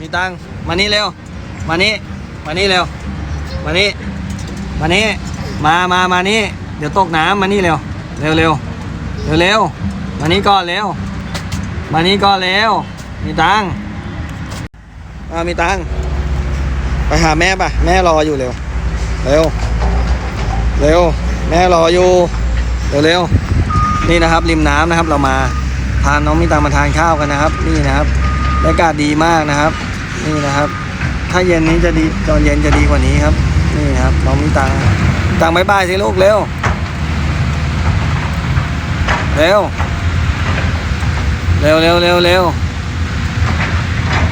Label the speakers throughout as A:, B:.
A: มีตังมานี่เร็ว มานี่ มานี่เร็ว มานี่ มานี่ มา มา มานี่ เดี๋ยวตกน้ำมานี่เร็ว เร็วเร็วเร็วเร็ว มานี่ก่อนเร็ว มานี่ก่อนเร็ว มีตังอ่ามีตังไปหาแม่ป่ะ แม่รออยู่เร็ว เร็ว เร็ว แม่รออยู่ เร็วเร็วนี่นะครับริมน้ำนะครับเรามาพาน้องมีตังมาทานข้าวกันนะครับ นี่นะครับบรรยากาศดีมากนะครับ นี่นะครับ ถ้าเย็นนี้จะดีตอนเย็นจะดีกว่านี้ครับ นี่นะครับน้องมีตังตังค์บายบายสิลูกเร็วเร็วเร็วเร็วเร็วเร็ว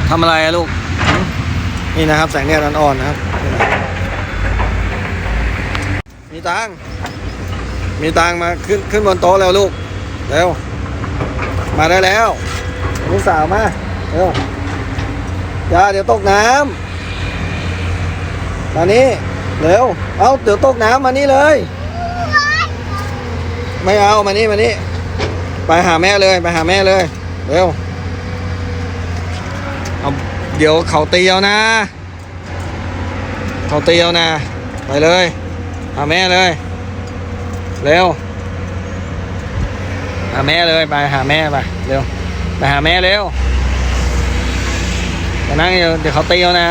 A: ทำอะไรลูก นี่นะครับแสงแดดอ่อนๆนะครับ มีตังมีตังมาขึ้นขึ้นบนโต๊ะแล้วลูก เร็ว มาได้แล้ว ลูกสาวมา เร็ว อย่าเดี๋ยวตกน้ำมานี่เร็วเอาเดี๋ยวตกน้ำมานี่เลย ไม่เอามานี่มานี่ไปหาแม่เลยไปหาแม่เลยเร็วเอาเดี๋ยวเขาตีเอานะ เขาตีเอานะไปเลยหาแม่เลยเร็วหาแม่เลยไปหาแม่ไปเร็วไปหาแม่เร็ว นั่งอยู่เดี๋ยวเขาตีเอานะ